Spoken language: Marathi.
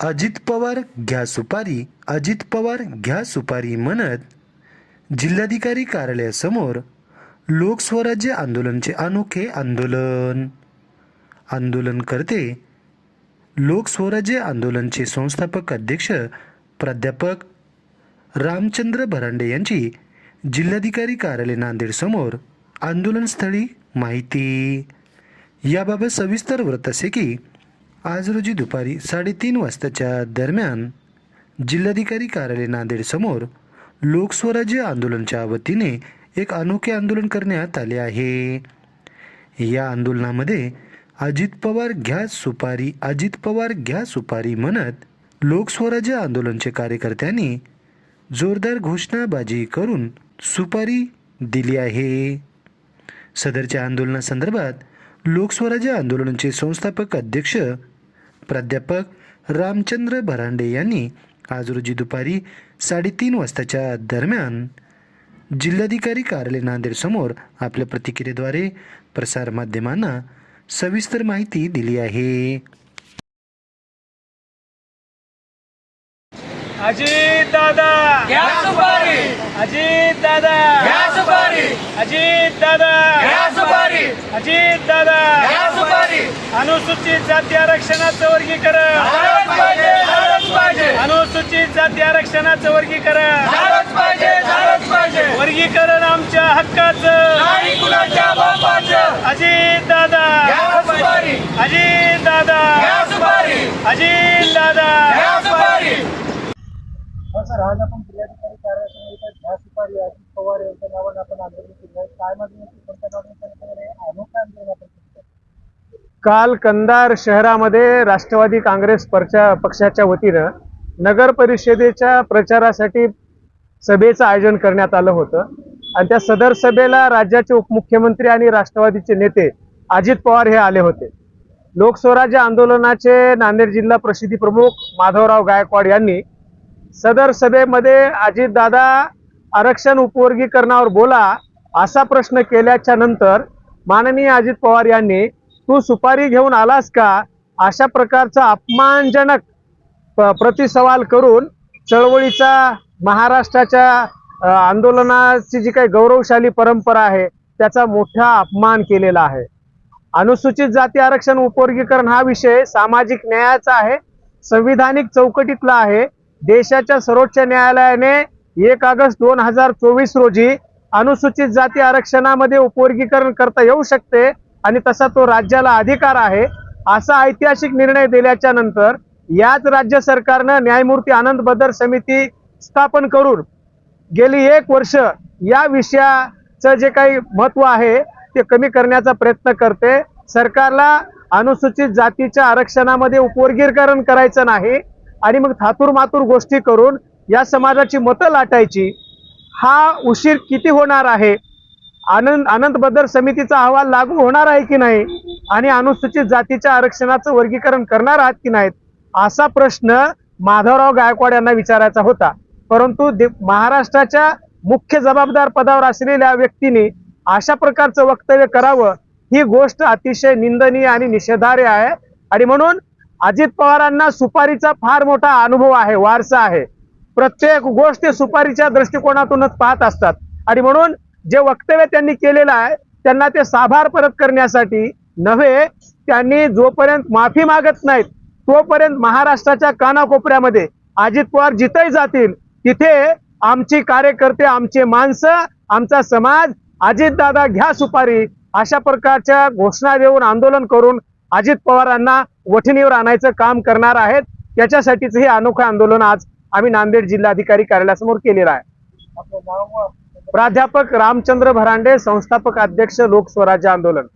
अजित पवार घ्या सुपारी अजित पवार घ्या सुपारी म्हणत जिल्हाधिकारी कार्यालयासमोर लोकस्वराज्य आंदोलनचे अनोखे आंदोलन. आंदोलनकर्ते लोकस्वराज्य आंदोलनचे संस्थापक अध्यक्ष प्राध्यापक रामचंद्र भरांडे यांची जिल्हाधिकारी कार्यालय नांदेडसमोर आंदोलनस्थळी माहिती. याबाबत सविस्तर व्रत असे की आज रोजी दुपारी साडेतीन वाजताच्या दरम्यान जिल्हाधिकारी कार्यालय नांदेडसमोर लोकस्वराज्य आंदोलनच्या वतीने एक अनोखे आंदोलन करण्यात आले आहे. या आंदोलनामध्ये अजित पवार घ्या सुपारी अजित पवार घ्या सुपारी म्हणत लोकस्वराज्य आंदोलनचे कार्यकर्त्यांनी जोरदार घोषणाबाजी करून सुपारी दिली आहे. सदरच्या आंदोलनासंदर्भात लोकस्वराज्य आंदोलनाचे संस्थापक अध्यक्ष प्राध्यापक रामचंद्र भरांडे यांनी आज रोजी दुपारी साडेतीन वाजताच्या दरम्यान जिल्हाधिकारी कार्यालय नांदेड समोर आपल्या प्रतिक्रियेद्वारे प्रसारमाध्यमांना सविस्तर माहिती दिली आहे. अजित दादा! घ्या सुपारी! अजित दादा! घ्या सुपारी! अजित दादा! घ्या सुपारी! अजित दादा! अनुसूचित जाती आरक्षणाचं वर्गीकरण. अनुसूचित जाती आरक्षणाचं वर्गीकरण. वर्गीकरण आमच्या हक्काचं. अजित दादा. अजित दादा. अजित दादा. सुपारी. सर आज आपण जिल्हाधिकारी कार्यालयासमोर इथं घ्या सुपारी अजित पवार यांच्या नावानं आपण आंदोलन केलं काय मागणी होती कोणत्या मागणी अनोखं आंदोलन आपण काल कंधार शहरामध्ये राष्ट्रवादी काँग्रेस पक्षा पक्षाच्या वतीनं नगर परिषदेच्या प्रचारासाठी सभेचं आयोजन करण्यात आलं होतं. आणि त्या सदर सभेला राज्याचे उपमुख्यमंत्री आणि राष्ट्रवादीचे नेते अजित पवार हे आले होते. लोकस्वराज्य आंदोलनाचे नांदेड जिल्हा प्रसिद्धी प्रमुख माधवराव गायकवाड यांनी सदर सभेमध्ये अजितदादा आरक्षण उपवर्गीकरणावर बोला असा प्रश्न केल्याच्यानंतर माननीय अजित पवार यांनी तू सुपारी घेऊन आलास का? अशा प्रकारचा अपमानजनक प्रतिसवाल करून चळवळीचा महाराष्ट्राच्या आंदोलनाची जी काही गौरवशाली परंपरा आहे त्याचा मोठा अपमान केलेला आहे. अनुसूचित जाती आरक्षण उपवर्गीकरण हा विषय सामाजिक न्यायाचा आहे संविधानिक चौकटीतला आहे. देशाच्या सर्वोच्च न्यायालयाने एक ऑगस्ट दोन हजार चोवीस रोजी अनुसूचित जाती आरक्षणामध्ये उपवर्गीकरण करता येऊ शकते आणि तसा तो राज्याला अधिकार आहे असा ऐतिहासिक निर्णय दिल्याच्या नंतर याच राज्य सरकारनं न्यायमूर्ती आनंद बदर समिती स्थापन करून गेली एक वर्ष या विषयाचं जे काही महत्त्व आहे ते कमी करण्याचा प्रयत्न करते. सरकारला अनुसूचित जातीच्या आरक्षणामध्ये उपवर्गीकरण करायचं नाही आणि मग थातूर मातूर गोष्टी करून या समाजाची मतं लाटायची हा उशीर किती होणार आहे? आनंद आनंद बदर समितीचा अहवाल लागू होणार आहे की नाही? आणि अनुसूचित जातीच्या आरक्षणाचं वर्गीकरण करणार आहात की नाहीत? असा प्रश्न माधवराव गायकवाड यांना विचारायचा होता. परंतु महाराष्ट्राच्या मुख्य जबाबदार पदावर असलेल्या व्यक्तीने अशा प्रकारचं वक्तव्य करावं ही गोष्ट अतिशय निंदनीय आणि निषेधार्ह आहे. आणि म्हणून अजित पवारांना सुपारीचा फार मोठा अनुभव आहे वारसा आहे. प्रत्येक गोष्ट सुपारीच्या दृष्टिकोनातूनच पाहत असतात. आणि म्हणून जे वक्तव्य त्यांनी केलेलं आहे त्यांना ते साभार परत करण्यासाठी नव्हे त्यांनी जोपर्यंत माफी मागत नाहीत तोपर्यंत महाराष्ट्राच्या कानाकोपऱ्यामध्ये अजित पवार जिथेही जातील तिथे आमची कार्यकर्ते आमचे माणसं आमचा समाज अजितदादा घ्या सुपारी अशा प्रकारच्या घोषणा देऊन आंदोलन करून अजित पवारांना वठणीवर आणायचं काम करणार आहेत. त्याच्यासाठीच हे अनोखं आंदोलन आज आम्ही नांदेड जिल्हाधिकारी कार्यालयासमोर केलेलं आहे. प्राध्यापक रामचंद्र भरांडे संस्थापक अध्यक्ष लोकस्वराज्य आंदोलन.